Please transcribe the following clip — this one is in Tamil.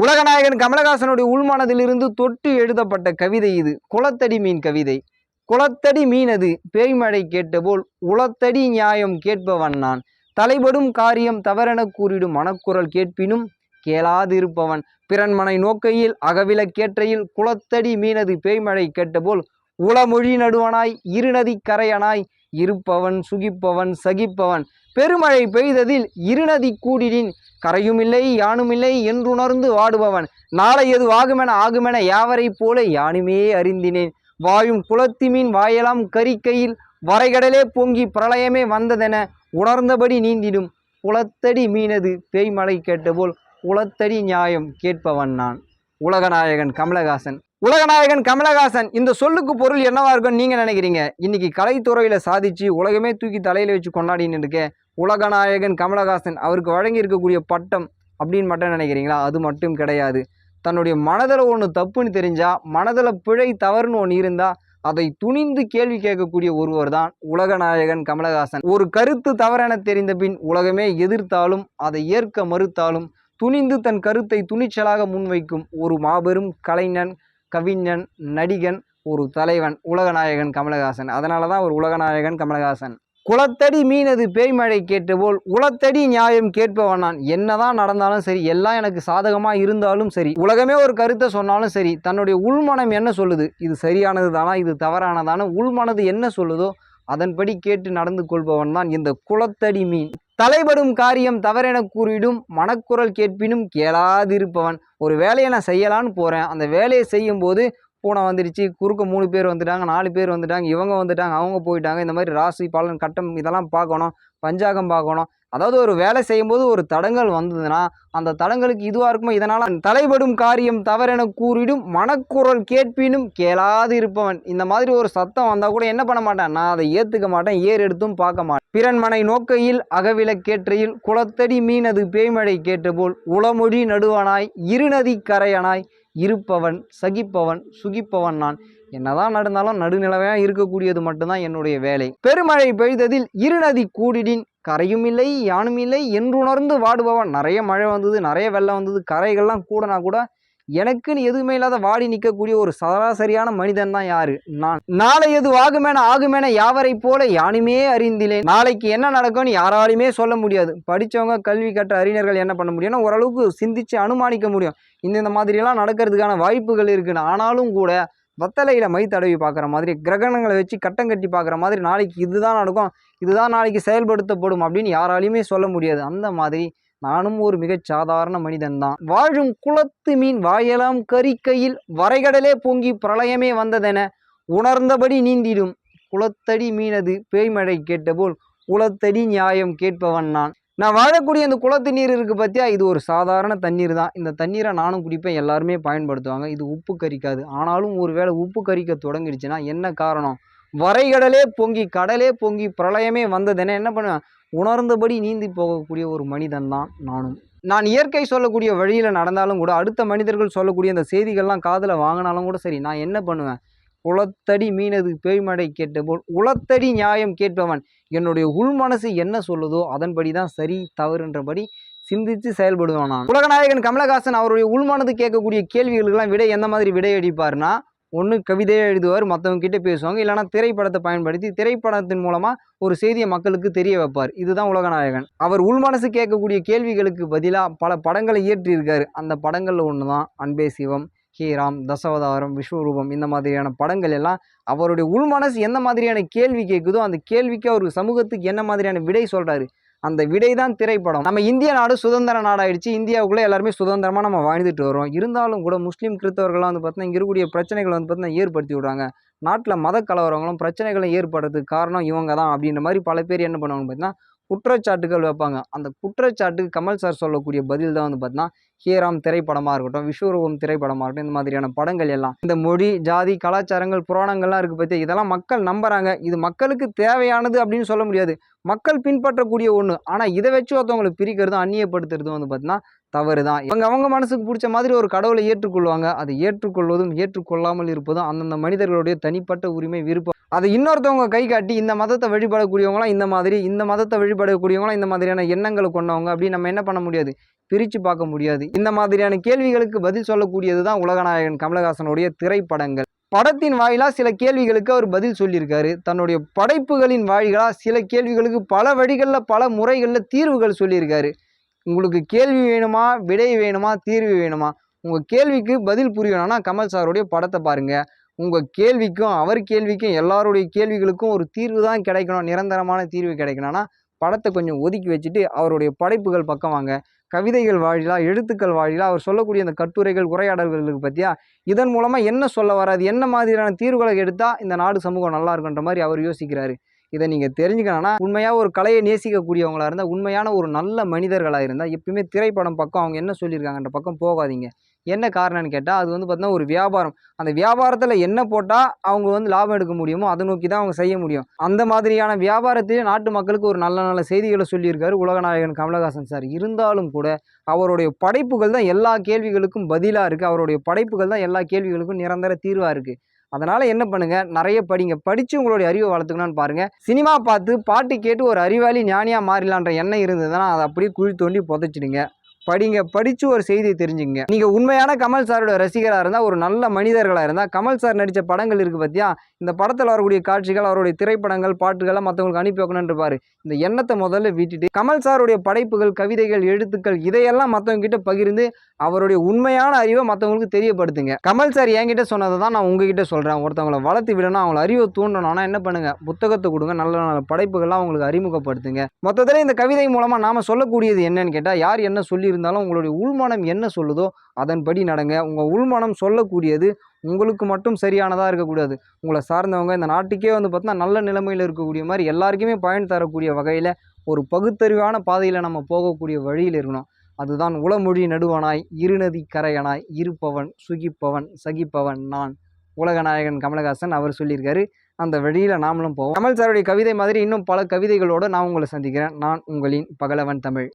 உலகநாயகன் கமலஹாசனுடைய உள்மனதிலிருந்து தொட்டு எழுதப்பட்ட கவிதை இது. குளத்தடி மீன் கவிதை. குளத்தடி மீன் அது. பேய்மழை கேட்டபோல் உளத்தடி நியாயம் கேட்பவன் நான். தலைபடும் காரியம் தவறென கூறிடும் மனக்குரல் கேட்பினும் கேளாதிருப்பவன். பிறன்மனை நோக்கையில் அகவிலக்கேற்றையில் குளத்தடி மீனது பேய்மழை கேட்டபோல் உளமொழி நடுவனாய் இருநதி கரையனாய் இருப்பவன் சுகிப்பவன் சகிப்பவன். பெருமழை பெய்ததில் இருநதி கூடினின் கூடிடின் கரையுமில்லை யானுமில்லை என்றுணர்ந்து வாடுபவன். நாளை எது ஆகுமென ஆகுமென யாவரைப் போல யானுமே அறிந்தினேன். வாயும் குளத்திமீன் வாயெல்லாம் வாயலாம் கரிக்கையில் வரைகடலே பொங்கி பிரளயமே வந்ததென உணர்ந்தபடி நீந்திடும். குளத்தடி மீனது பேய்மலை கேட்டபோல் குளத்தடி நியாயம் கேட்பவன் நான். உலகநாயகன் கமலஹாசன். உலகநாயகன் கமலஹாசன் இந்த சொல்லுக்கு பொருள் என்னவா இருக்கும்னு நீங்க நினைக்கிறீங்க? இன்னைக்கு கலைத்துறையில சாதிச்சு உலகமே தூக்கி தலையில வச்சு கொண்டாடின்னு இருக்கேன் உலகநாயகன் கமலஹாசன் அவருக்கு வழங்கி இருக்கக்கூடிய பட்டம் அப்படின்னு மட்டும் நினைக்கிறீங்களா? அது மட்டும் கிடையாது. தன்னுடைய மனதில் ஒன்று தப்புன்னு தெரிஞ்சா மனதில் பிழை தவறுன்னு ஒன்று இருந்தா அதை துணிந்து கேள்வி கேட்கக்கூடிய ஒருவர் தான் உலகநாயகன் கமலஹாசன். ஒரு கருத்து தவறென தெரிந்த பின் உலகமே எதிர்த்தாலும் அதை ஏற்க மறுத்தாலும் துணிந்து தன் கருத்தை துணிச்சலாக முன்வைக்கும் ஒரு மாபெரும் கலைஞன் கவிஞன் நடிகன் ஒரு தலைவன் உலகநாயகன் கமலஹாசன். அதனால தான் ஒரு உலகநாயகன் கமலஹாசன். குளத்தடி மீனது பேய்மழை கேட்டபோல் உளத்தடி நியாயம் கேட்பவன் நான். என்னதான் நடந்தாலும் சரி எல்லாம் எனக்கு சாதகமாக இருந்தாலும் சரி உலகமே ஒரு கருத்தை சொன்னாலும் சரி தன்னுடைய உள்மனம் என்ன சொல்லுது? இது சரியானது தானா இது தவறானதான உள்மனது என்ன சொல்லுதோ அதன்படி கேட்டு நடந்து கொள்பவன் தான் இந்த குளத்தடி மீன். தலைபடும் காரியம் தவறென கூறிடும் மனக்குரல் கேட்பினும் கேளாதிருப்பவன். ஒரு வேலையை நான் செய்யலான்னு போகிறேன் அந்த வேலையை செய்யும்போது பூனை வந்துடுச்சு குறுக்க மூணு பேர் வந்துட்டாங்க நாலு பேர் வந்துட்டாங்க இவங்க வந்துட்டாங்க அவங்க போயிட்டாங்க. இந்த மாதிரி ராசி பலன் கட்டம் இதெல்லாம் பார்க்கணும் பஞ்சாகம் பார்க்கணும். அதாவது ஒரு வேலை செய்யும்போது ஒரு தடங்கள் வந்ததுன்னா அந்த தடங்களுக்கு இதுவாக இருக்குமோ இதனால் தலைபடும் காரியம் தவறென கூறிடும் மனக்குரல் கேட்பினும் கேளாது இருப்பவன். இந்த மாதிரி ஒரு சத்தம் வந்தால் கூட என்ன பண்ண மாட்டேன்? நான் அதை ஏற்றுக்க மாட்டேன் ஏர் எடுத்தும் பார்க்க மாட்டேன். பிறன்மனை நோக்கையில் அகவிலக்கேற்றையில் குளத்தடி மீனது பேய்மழை கேட்டபோல் உளமொழி நடுவனாய் இருநதி கரையனாய் இருப்பவன் சகிப்பவன் சுகிப்பவன் நான். என்னதான் நடந்தாலும் நடுநிலவையாக இருக்கக்கூடியது மட்டும்தான் என்னுடைய வேலை. பெருமழை பெய்ததில் இருநதி கூடிடின் கரையும் இல்லை யானும் இல்லை என்றுணர்ந்து வாடுபவன். நிறைய மழை வந்தது நிறைய வெள்ளம் வந்தது கரைகள்லாம் கூடனா கூட எனக்குன்னு எதுவுமே இல்லாத வாடி நிற்கக்கூடிய ஒரு சராசரியான மனிதன் தான் யாரு? நான். நாளை எது ஆகுமேன ஆகுமேன யாவரை போல யானுமே அறிந்திலேன் நாளைக்கு என்ன நடக்கும்னு யாராலையுமே சொல்ல முடியாது. படித்தவங்க கல்வி கற்ற அறிஞர்கள் என்ன பண்ண முடியும்னா ஓரளவுக்கு சிந்திச்சு அனுமானிக்க முடியும். இந்த இந்த மாதிரியெல்லாம் நடக்கிறதுக்கான வாய்ப்புகள் இருக்குன்னு. ஆனாலும் கூட வத்தலையில் மை தடவி பார்க்குற மாதிரி கிரகணங்களை வச்சு கட்டம் கட்டி பார்க்குற மாதிரி நாளைக்கு இதுதான் நடக்கும் இதுதான் நாளைக்கு செயல்படுத்தப்படும் அப்படின்னு யாராலையுமே சொல்ல முடியாது. அந்த மாதிரி நானும் ஒரு மிகச் சாதாரண மனிதன் தான். வாழும் குளத்து மீன் வாயலாம் கறிக்கையில் வரைகடலே பொங்கி பிரளயமே வந்ததென உணர்ந்தபடி நீந்திடும். குளத்தடி மீனது பேய்மழை கேட்டபோல் குளத்தடி நியாயம் கேட்பவன் நான். நான் வாழக்கூடிய இந்த குளத்து நீர் இருக்குது பார்த்தியா இது ஒரு சாதாரண தண்ணீர் தான். இந்த தண்ணீரை நானும் குடிப்பேன். எல்லாருமே பயன்படுத்துவாங்க. இது உப்பு கரிக்காது. ஆனாலும் ஒருவேளை உப்பு கரிக்க தொடங்கிடுச்சுன்னா என்ன காரணம்? வரைகடலே பொங்கி கடலே பொங்கி பிரளயமே வந்ததுன்னா என்ன பண்ணுவேன்? உணர்ந்தபடி நீந்தி போகக்கூடிய ஒரு மனிதன் தான் நானும். நான் இயற்கை சொல்லக்கூடிய வழியில் நடந்தாலும் கூட அடுத்த மனிதர்கள் சொல்லக்கூடிய அந்த செய்திகள்லாம் காதில் வாங்கினாலும் கூட சரி நான் என்ன பண்ணுவேன்? குளத்தடி மீனது பேய்மடை கேட்டபோல் உளத்தடி நியாயம் கேட்பவன் என்னுடைய உள்மனசு என்ன சொல்லுதோ அதன்படி தான் சரி தவறுன்றபடி சிந்தித்து செயல்படுவான் நான். உலகநாயகன் கமலஹாசன் அவருடைய உள்மனது கேட்கக்கூடிய கேள்விகளுக்கெல்லாம் விடை எந்த மாதிரி விடையடிப்பார்னா ஒன்று கவிதையை எழுதுவார் மற்றவங்க கிட்டே பேசுவாங்க இல்லைனா திரைப்படத்தை பயன்படுத்தி திரைப்படத்தின் மூலமாக ஒரு செய்தியை மக்களுக்கு தெரிய வைப்பார். இதுதான் உலகநாயகன். அவர் உள்மனசு கேட்கக்கூடிய கேள்விகளுக்கு பதிலாக பல படங்களை இயற்றியிருக்காரு. அந்த படங்களில் ஒன்று தான் அன்பே சிவம் ஹீராம் தசவதாரம் விஸ்வரூபம் இந்த மாதிரியான படங்கள் எல்லாம் அவருடைய உள்மனசு எந்த மாதிரியான கேள்வி கேட்குதோ அந்த கேள்விக்கு அவர் சமூகத்துக்கு என்ன மாதிரியான விடை சொல்கிறாரு அந்த விடை தான் திரைப்படம். நம்ம இந்திய நாடு சுதந்திர நாடாயிடுச்சு. இந்தியாவுக்குள்ளே எல்லாருமே சுதந்திரமாக நம்ம வாழ்ந்துட்டு வரோம் இருந்தாலும் கூட முஸ்லீம் கிறிஸ்தவர்கள்லாம் வந்து பார்த்தீங்கன்னா இங்கே இருக்கக்கூடிய பிரச்சனைகள் வந்து பார்த்தீங்கன்னா ஏற்படுத்தி விடுறாங்க. நாட்டில் மத கலவரங்களும் பிரச்சனைகளும் ஏற்படுறதுக்கு காரணம் இவங்க தான் அப்படின்ற மாதிரி பல பேர் என்ன பண்ணுவாங்க பார்த்தீங்கன்னா குற்றச்சாட்டுகள் வைப்பாங்க. அந்த குற்றச்சாட்டுக்கு கமல் சார் சொல்லக்கூடிய பதில் தான் வந்து பார்த்தீங்கன்னா ஹீராம் திரைப்படமாக இருக்கட்டும் விஸ்வரூபம் திரைப்படமாக இருக்கட்டும் இந்த மாதிரியான படங்கள் எல்லாம். இந்த மொழி ஜாதி கலாச்சாரங்கள் புராணங்கள்லாம் இருக்குது பற்றி இதெல்லாம் மக்கள் நம்புகிறாங்க இது மக்களுக்கு தேவையானது அப்படின்னு சொல்ல முடியாது. மக்கள் பின்பற்றக்கூடிய ஒன்று ஆனால் இதை வச்சு ஒருத்தவங்களை பிரிக்கிறதும் அந்நியப்படுத்துறதும் வந்து பார்த்தீங்கன்னா தவறு தான் இவங்க அவங்க மனசுக்கு பிடிச்ச மாதிரி ஒரு கடவுளை ஏற்றுக்கொள்வாங்க. அதை ஏற்றுக்கொள்வதும் ஏற்றுக்கொள்ளாமல் இருப்பதும் அந்தந்த மனிதர்களுடைய தனிப்பட்ட உரிமை விருப்பம். அதை இன்னொருத்தவங்க கை காட்டி இந்த மதத்தை வழிபடக்கூடியவங்களாம் இந்த மாதிரி இந்த மதத்தை வழிபடக்கூடியவங்களாம் இந்த மாதிரியான எண்ணங்களை கொண்டவங்க அப்படின்னு நம்ம என்ன பண்ண முடியாது? பிரித்து பார்க்க முடியாது. இந்த மாதிரியான கேள்விகளுக்கு பதில் சொல்லக்கூடியது தான் உலகநாயகன் கமலஹாசனுடைய திரைப்படங்கள். படத்தின் வாயிலாக சில கேள்விகளுக்கு அவர் பதில் சொல்லியிருக்காரு. தன்னுடைய படைப்புகளின் வாயிலாக சில கேள்விகளுக்கு பல வழிகளில் பல முறைகளில் தீர்வுகள் சொல்லியிருக்காரு. உங்களுக்கு கேள்வி வேணுமா விடை வேணுமா தீர்வு வேணுமா? உங்கள் கேள்விக்கு பதில் புரியணும்னா கமல் சாருடைய படத்தை பாருங்கள் உங்கள் கேள்விக்கும் அவர் கேள்விக்கும் எல்லாருடைய கேள்விகளுக்கும் ஒரு தீர்வு தான் கிடைக்கணும் நிரந்தரமான தீர்வு கிடைக்கணும்னா படத்தை கொஞ்சம் ஒதுக்கி வச்சுட்டு அவருடைய படைப்புகள் பக்கம் வாங்க. கவிதைகள் வாழிலா எழுத்துக்கள் வாழிலா அவர் சொல்லக்கூடிய அந்த கட்டுரைகள் உரையாடல்களுக்கு பற்றியா இதன் மூலமாக என்ன சொல்ல வராது என்ன மாதிரியான தீர்வுகளை எடுத்தால் இந்த நாடு சமூகம் நல்லா இருக்குன்ற மாதிரி அவர் யோசிக்கிறாரு. இதை நீங்கள் தெரிஞ்சுக்கணும்னா உண்மையாக ஒரு கலையை நேசிக்கக்கூடியவங்களாக இருந்தால் உண்மையான ஒரு நல்ல மனிதர்களாக இருந்தால் எப்பயுமே திரைப்படம் பக்கம் அவங்க என்ன சொல்லியிருக்காங்கன்ற பக்கம் போகாதீங்க. என்ன காரணம்னு கேட்டால் அது வந்து பார்த்தீங்கன்னா ஒரு வியாபாரம். அந்த வியாபாரத்தில் என்ன போட்டால் அவங்க வந்து லாபம் எடுக்க முடியுமோ அதை நோக்கி தான் அவங்க செய்ய முடியும். அந்த மாதிரியான வியாபாரத்திலே நாட்டு மக்களுக்கு ஒரு நல்ல நல்ல செய்திகளை சொல்லியிருக்காரு உலகநாயகன் கமலஹாசன் சார். இருந்தாலும் கூட அவருடைய படைப்புகள் தான் எல்லா கேள்விகளுக்கும் பதிலாக இருக்குது அவருடைய படைப்புகள் தான் எல்லா கேள்விகளுக்கும் நிரந்தர தீர்வாக இருக்குது அதனால் என்ன பண்ணுங்கள் நிறைய படிங்க. படித்து உங்களுடைய அறிவை வளர்த்துக்கணும்னு பாருங்கள் சினிமா பார்த்து பாட்டு கேட்டு ஒரு அறிவாளி ஞானியாக மாறிலான்ற எண்ணம் இருந்ததுன்னா அதை அப்படியே குழி தோண்டி புதைச்சிடுங்க. படிங்க படித்து ஒரு செய்தியை தெரிஞ்சுங்க நீங்கள் உண்மையான கமல் சாரோட ரசிகராக இருந்தால் ஒரு நல்ல மனிதர்களாக இருந்தால் கமல் சார் நடித்த படங்கள் இருக்குது பார்த்தியா இந்த படத்தில் வரக்கூடிய காட்சிகள் அவருடைய திரைப்படங்கள் பாட்டுகள்லாம் மற்றவங்களுக்கு அனுப்பி வைக்கணுன்றப்பாரு இந்த எண்ணத்தை முதல்ல விட்டுட்டு கமல் சாருடைய படைப்புகள் கவிதைகள் எழுத்துக்கள் இதையெல்லாம் மற்றவங்க கிட்ட பகிர்ந்து அவருடைய உண்மையான அறிவை மற்றவங்களுக்கு தெரியப்படுத்துங்க. கமல் சார் என்கிட்ட சொன்னதை தான் நான் உங்ககிட்ட சொல்கிறேன் ஒருத்தவங்களை வளர்த்து விடணும் அவங்கள அறிவை தூண்டணும்னா என்ன பண்ணுங்க? புத்தகத்தை கொடுங்க. நல்ல நல்ல படைப்புகள்லாம் அவங்களுக்கு அறிமுகப்படுத்துங்க. மொத்தத்தில் இந்த கவிதை மூலமாக நாம் சொல்லக்கூடியது என்னன்னு கேட்டால் யார் என்ன இருந்தாலும் உங்களுடைய உள்மனம் என்ன சொல்லுதோ அதன்படி நடங்க. உங்கள் உள்மனம் சொல்லக்கூடியது உங்களுக்கு மட்டும் சரியானதாக இருக்கக்கூடாது. உங்களை சார்ந்தவங்க இந்த நாட்டுக்கே வந்து பார்த்தீங்கன்னா நல்ல நிலைமையில் இருக்கக்கூடிய மாதிரி எல்லாருக்குமே பயன் தரக்கூடிய வகையில் ஒரு பகுத்தறிவான பாதையில் நம்ம போகக்கூடிய வழியில் இருக்கணும். அதுதான் உளமொழி நடுவனாய் இருநதி கரையனாய் இருப்பவன் சுகிப்பவன் சகிப்பவன் நான். உலகநாயகன் கமலஹாசன் அவர் சொல்லியிருக்காரு. அந்த வழியில் நாமளும் போவோம். கமல் சாருடைய கவிதை மாதிரி இன்னும் பல கவிதைகளோடு நான் உங்களை சந்திக்கிறேன். நான் உங்களின் பகலவன் தமிழ்.